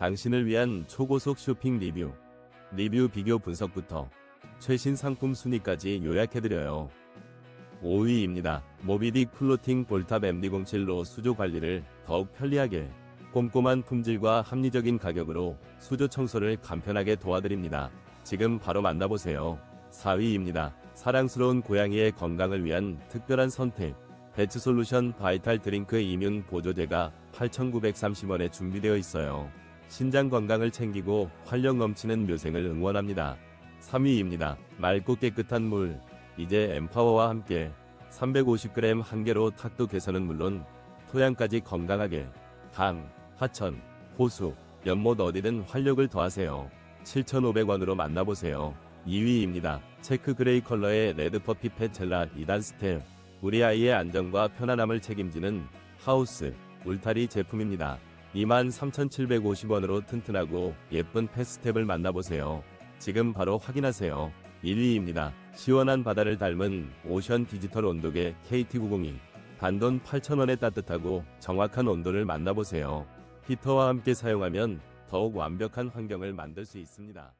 당신을 위한 초고속 쇼핑 리뷰, 리뷰 비교 분석부터 최신 상품 순위까지 요약해드려요. 5위입니다. 모비딕 플로팅 볼탑 MD07로 수조 관리를 더욱 편리하게 꼼꼼한 품질과 합리적인 가격으로 수조 청소를 간편하게 도와드립니다. 지금 바로 만나보세요. 4위입니다. 사랑스러운 고양이의 건강을 위한 특별한 선택. 배츠 솔루션 바이탈 드링크 이뮨 보조제가 8,930원에 준비되어 있어요. 신장 건강을 챙기고 활력 넘치는 묘생을 응원합니다. 3위입니다. 맑고 깨끗한 물. 이제 엠파워와 함께 350g 한 개로 탁도 개선은 물론 토양까지 건강하게 강, 하천, 호수, 연못 어디든 활력을 더하세요. 7,500원으로 만나보세요. 2위입니다. 체크 그레이 컬러의 레드 퍼피 페첼라 2단 스텝. 우리 아이의 안전과 편안함을 책임지는 하우스 울타리 제품입니다. 23,750원으로 튼튼하고 예쁜 패스텝을 만나보세요. 지금 바로 확인하세요. 1위입니다. 시원한 바다를 닮은 오션 디지털 온도계 KT902. 단돈 8,000원에 따뜻하고 정확한 온도를 만나보세요. 히터와 함께 사용하면 더욱 완벽한 환경을 만들 수 있습니다.